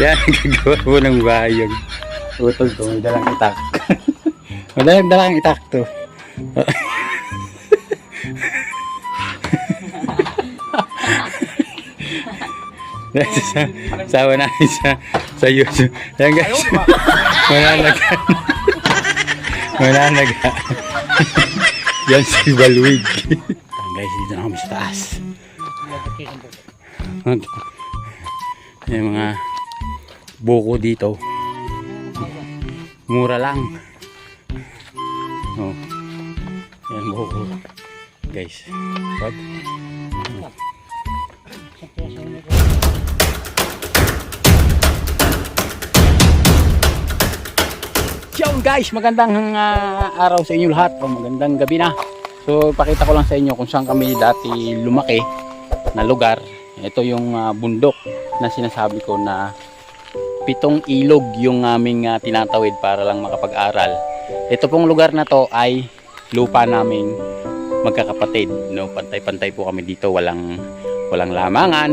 Yan, gagawa mo ng bayag. Utol to, may dalang itak. may dalang, dalang itak to. sa, sawa namin sa sa YouTube. Yan guys. Mananaga. Mananaga. Yan si Balwig. Yan guys, dito na kami sa taas. Yung mga buko dito. Mura lang. Oh. Yan buko. Guys. What? Yun guys, magandang ah, araw sa inyo lahat. O, magandang gabi na. So, pakita ko lang sa inyo kung saan kami dati lumaki na lugar. Ito yung ah, bundok na sinasabi ko na pitong ilog yung aming ah, tinatawid para lang makapag-aral. Ito pong lugar na to ay lupa naming magkakapatid. No? Pantay-pantay po kami dito. Walang, walang lamangan,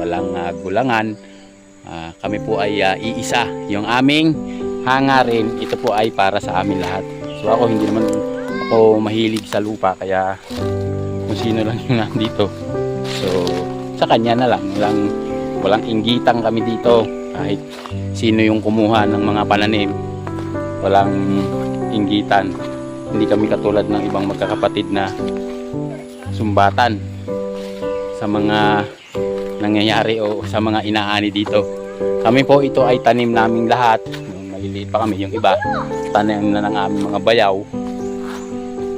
walang ah, gulangan. Ah, kami po ay ah, iisa. Yung aming hangarin, ito po ay para sa amin lahat. So ako hindi naman ako mahilig sa lupa kaya kung sino lang yung nandito. So sa kanya na lang, walang, walang inggitan kami dito kahit sino yung kumuha ng mga pananim. Walang inggitan. Hindi kami katulad ng ibang magkakapatid na sumbatan sa mga nangyayari o sa mga inaani dito. Kami po ito ay tanim naming lahat. Maliliit pa kami, yung iba, tanim na ng aming mga bayaw.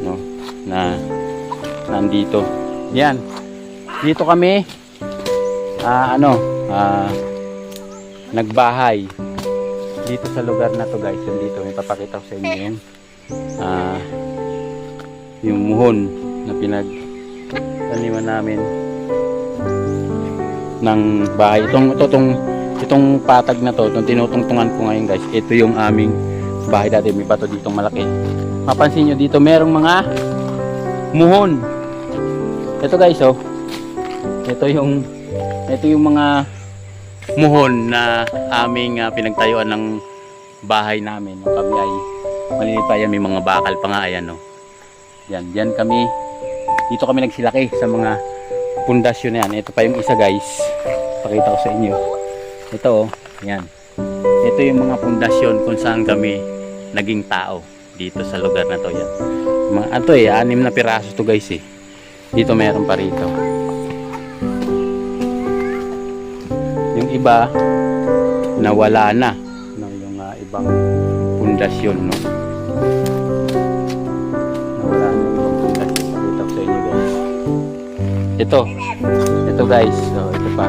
No, na nandito. Yan. Dito kami ah, ano, ah, nagbahay. Dito sa lugar na to guys, yung dito, may papakita ko sa inyo yung ah, yung muhon na pinag taniman namin ng bahay. Itong, ito, itong, itong patag na to, itong tinutungtungan ko ngayon guys, ito yung aming bahay dati. May bato ditong malaki. Mapansin nyo dito, merong mga muhon. Ito guys, oh. Ito yung, ito yung mga muhon na aming ah, pinagtayuan ng bahay namin. Nung kami ay maliliit pa yan, may mga bakal pa nga, ayan, oh. Yan, yan kami, dito kami nagsilaki sa mga pundasyon na yan. Ito pa yung isa guys. Pakita ko sa inyo. Ito oh. Yan. Ito yung mga pundasyon kung saan kami naging tao dito sa lugar na to yan. Mga, ano to eh, anim na piraso to guys eh. Dito meron pa rito. Iba nawala na no, yung ah, ibang pundasyon no. Nawala na yung ibang pundasyon. Pakita sa inyo guys. Ito. Ito guys. So, ito pa.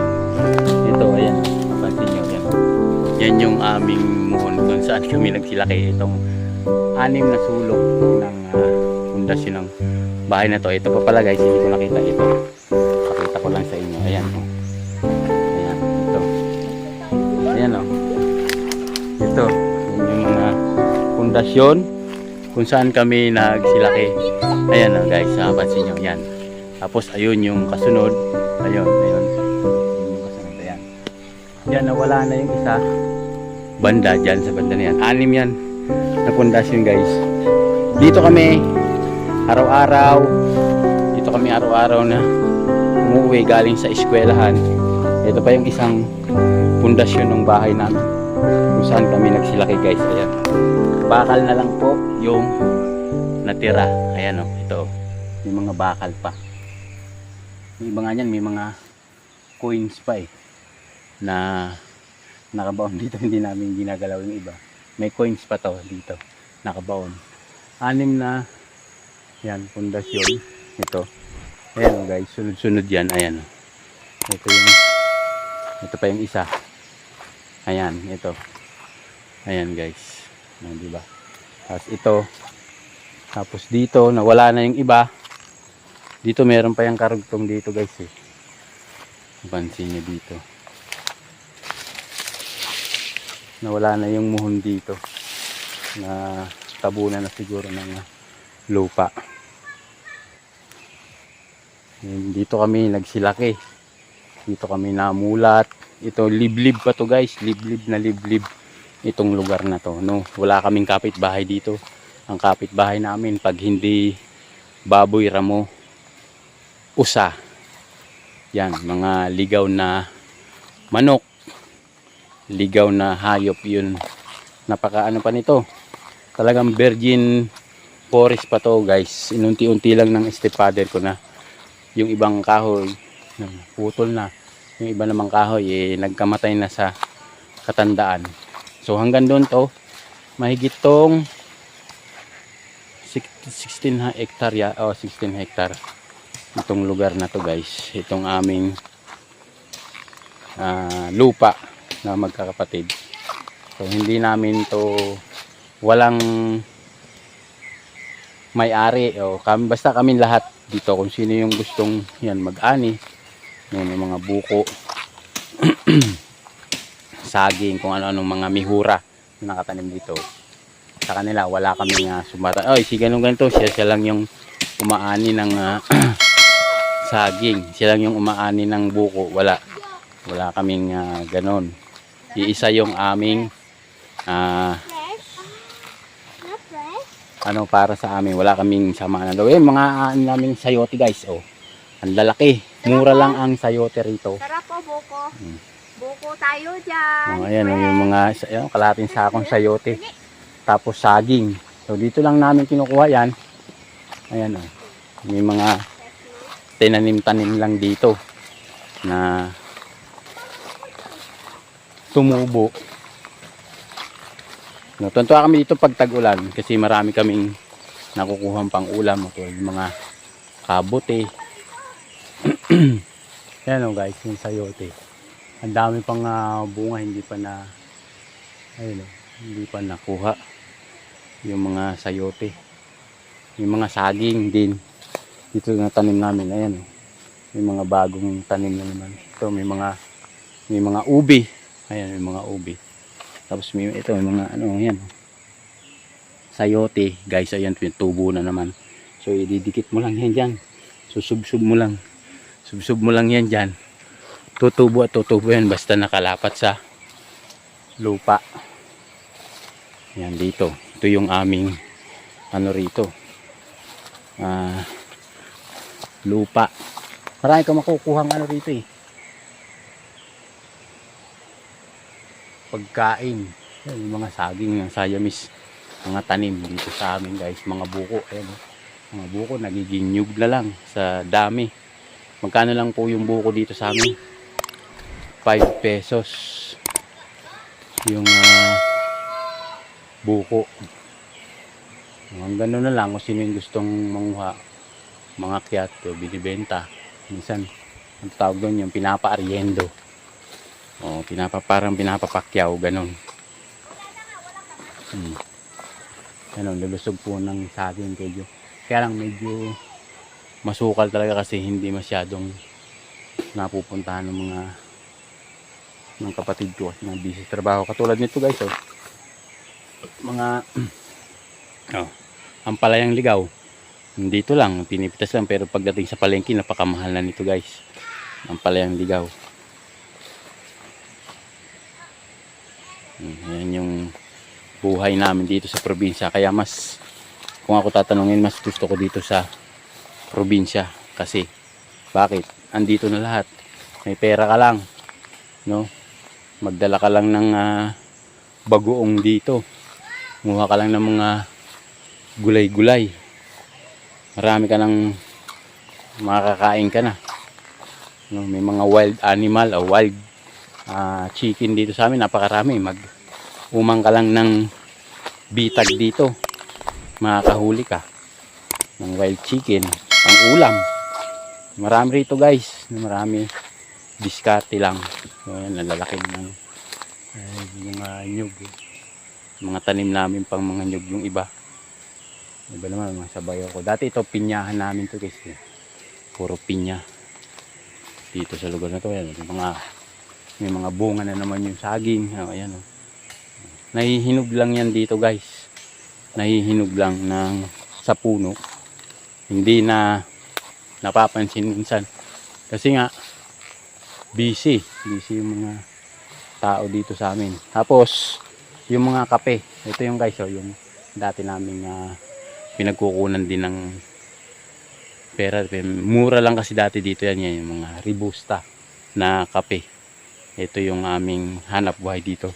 Ito, ayan. Mapansin nyo. Yan. Yan yung aming muhon kung saan kami nagsilaki. Itong anim na sulok ng uh, pundasyon ng bahay na to. Ito pa pala guys. Hindi ko nakita ito. Pundasyon kung saan kami nagsilaki. Ayan oh, guys. Napansin nyo. Yan. Tapos ayun yung kasunod. Ayun, ayun. Ayun yung kasunod. Ayan. Yan, nawala na yung isa. Banda dyan sa banda na yan. Anim yan na pundasyon guys. Dito kami araw-araw. Dito kami araw-araw na umuwi galing sa eskwelahan. Ito pa yung isang pundasyon ng bahay namin. Kung saan kami nagsilaki guys. Ayan. Bakal na lang po yung natira. Ayan o, ito. oh. May mga bakal pa. Yung iba nga may mga coins pa eh. Na nakabaon dito. Hindi namin ginagalaw yung iba. May coins pa to dito. Nakabaon. Anim na yan, pundasyon. Ito. Ayan oh, guys, sunod-sunod yan. Ayan. oh. Ito yung ito pa yung isa. Ayan, ito. Ayan guys. Ayan, di ba? Tapos ito. Tapos dito, nawala na yung iba. Dito meron pa yung karugtong dito guys eh. Pansin nyo dito. Nawala na yung muhon dito. Na tabunan na siguro ng lupa. Yan, Dito kami nagsilaki. Dito kami namulat. ito liblib pa to guys liblib na liblib itong lugar na to no? Wala kaming kapitbahay dito. Ang kapitbahay namin pag hindi baboy ramo usa. Yan mga ligaw na manok. Ligaw na hayop yun. Napaka ano pa nito. Talagang virgin forest pa to guys. Inunti-unti lang ng stepfather ko na yung ibang kahoy putol na. Yung iba namang kahoy eh, nagkamatay na sa katandaan so hanggang doon to. Mahigit tong 16 ha- hectare ya, oh 16 hectare. Itong lugar na to guys. Itong aming ah, lupa na magkakapatid. So hindi namin to walang may-ari. O kami basta kami lahat dito. Kung sino yung gustong yan mag-ani. Yung mga buko saging kung ano-anong mga mihura na nakatanim dito. Sa kanila wala kami nga sumata. Oy si ganun ganito. Siya siya lang yung umaani ng ah, saging. Siya lang yung umaani ng buko. Wala. Wala kaming ah, ganon iisa yung aming fresh? ano para sa amin. Wala kaming sama na daw. Eh mga ano namin sayote guys. Oh ang lalaki. Mura lang ang sayote rito. Sarap po, buko. Hmm. Buko tayo dyan. oh, ayan oh, yung mga ayan, kalating sakong sayote. Tapos saging. So dito lang namin kinukuha yan. Ayan oh. May mga tinanim-tanim lang dito na tumubo. No, tuntua kami dito pag tag-ulan kasi marami kaming nakukuhang pang ulam tulad ng mga kabote. Yan o guys yung sayote ang dami pang ah, bunga hindi pa na ayun o hindi pa nakuha yung mga sayote. Yung mga saging din. Dito na tanim namin ayan o may mga bagong tanim na naman. Ito may mga may mga ubi. Ayan may mga ubi. Tapos may ito may mga ano yan sayote. Guys ayan tubo na naman. So ididikit mo lang yan dyan. Susubsub mo lang. Subsub mo lang yan dyan tutubo at tutubo yan basta nakalapat sa lupa. Yan dito. Ito yung aming ano rito? Ah lupa. Marami ka makukuhang ano rito eh. Pagkain. Yan, yung mga saging ng sayamis mga tanim dito sa amin guys. Mga buko ayan oh. mga buko nagiging nyug na lang sa dami. Magkano lang po yung buko dito sa amin 5 pesos. Yung ah, buko. Ang gano'n na lang kung sino yung gustong manguha. Mga kiyat o binibenta. Minsan ang tawag doon yung pinapa-ariendo o pinapa, parang pinapapakyaw ganon hmm. ganon lulusog po ng saging medyo. Kaya lang medyo masukal talaga kasi hindi masyadong napupuntahan ng mga ng kapatid ko ng busy trabaho. Katulad nito guys oh. Mga oh, ang palayang ligaw. Dito lang pinipitas lang pero pagdating sa palengke napakamahal na nito guys. Ang palayang ligaw. Hmm, yan yung buhay namin dito sa probinsya. Kaya mas kung ako tatanungin mas gusto ko dito sa probinsya. Kasi bakit? Andito na lahat. May pera ka lang no magdala ka lang ng ah, bagoong dito. Muha ka lang ng mga gulay-gulay. Marami ka ng makakain ka na. No, may mga wild animal o wild ah, chicken dito sa amin. Napakarami. Mag umang ka lang ng bitag dito. Makakahuli ka ng wild chicken pang ulam. Marami rito guys. Marami diskarte lang. So yan nalalaki ng ay, mga nyug. Mga tanim namin pang mga nyug yung iba. Iba naman mga sabayo ko dati ito pinyahan namin to guys eh. puro pinya. Dito sa lugar na to yan may mga may mga bunga na naman yung saging. Oh, ayan oh. nahihinog lang yan dito guys. Nahihinog lang ng sa puno. Hindi na napapansin minsan. Kasi nga busy. Busy yung mga tao dito sa amin. Tapos, yung mga kape. Ito yung guys, oh, yung dati naming ah, pinagkukunan din ng pera. Mura lang kasi dati dito yan, yan yung mga ribusta na kape. Ito yung aming hanap buhay dito.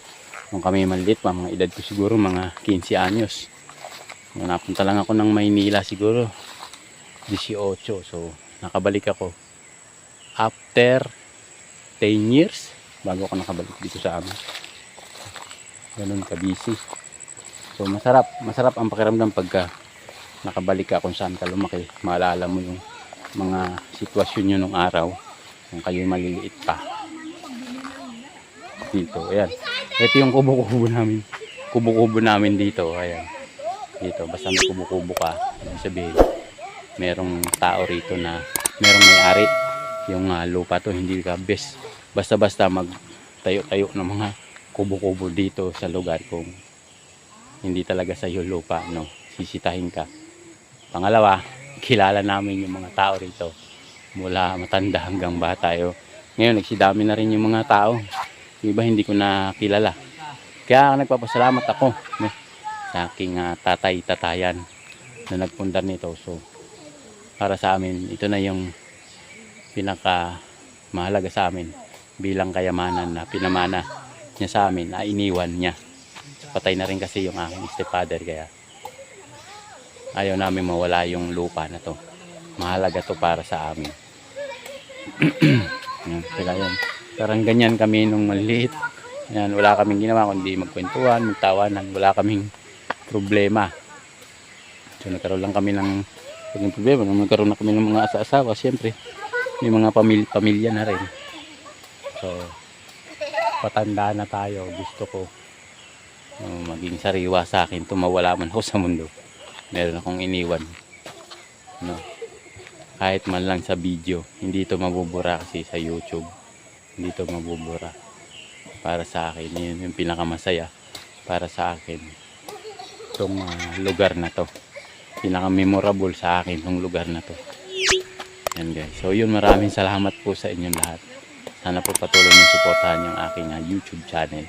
Nung kami maliit pa, mga edad ko siguro mga 15 anyos. Napunta lang ako ng Maynila siguro 18. So, nakabalik ako after 10 years bago ako nakabalik dito sa amin. Ganun ka busy. So, masarap. Masarap ang pakiramdam pagka nakabalik ka kung saan ka lumaki. Maalala mo yung mga sitwasyon nyo nung araw kung kayo maliliit pa. Dito, ayan. Ito yung kubo-kubo namin. Kubo-kubo namin dito, ayan. Dito, basta may kubo-kubo ka, sabihin, merong tao rito na merong may-ari yung ah, lupa to hindi ka best basta-basta magtayo-tayo ng mga kubo-kubo dito sa lugar kung hindi talaga sa iyo lupa no? Sisitahin ka. Pangalawa kilala namin yung mga tao rito mula matanda hanggang bata yo. Ngayon nagsidami na rin yung mga tao. Iba hindi ko na kilala kaya nagpapasalamat ako no, sa aking ah, tatay tatayan na nagpundar nito. So para sa amin ito na yung pinaka mahalaga sa amin bilang kayamanan na pinamana niya sa amin na iniwan niya. Patay na rin kasi yung aking stepfather kaya ayaw namin mawala yung lupa na to. Mahalaga to para sa amin. Yan, parang ganyan kami nung maliit. Yan, wala kaming ginawa kundi magkwentuhan, magtawanan. Wala kaming problema. So nagkaroon lang kami ng naging problema nung nagkaroon na kami ng mga asa-asawa. Siyempre may mga pamilya na rin so patanda na tayo. Gusto ko uh, maging sariwa sa akin. Tumawala man ako sa mundo. Meron akong iniwan. No kahit man lang sa video hindi ito mabubura kasi sa youtube. Hindi ito mabubura. Para sa akin yun yung pinakamasaya. Para sa akin itong ah, lugar na to. Pinaka memorable sa akin itong lugar na to. Yan guys. So yun maraming salamat po sa inyong lahat sana po patuloy niyo suportahan yung aking ah, youtube channel.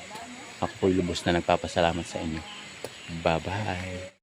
Ako po lubos na nagpapasalamat sa inyo. Bye bye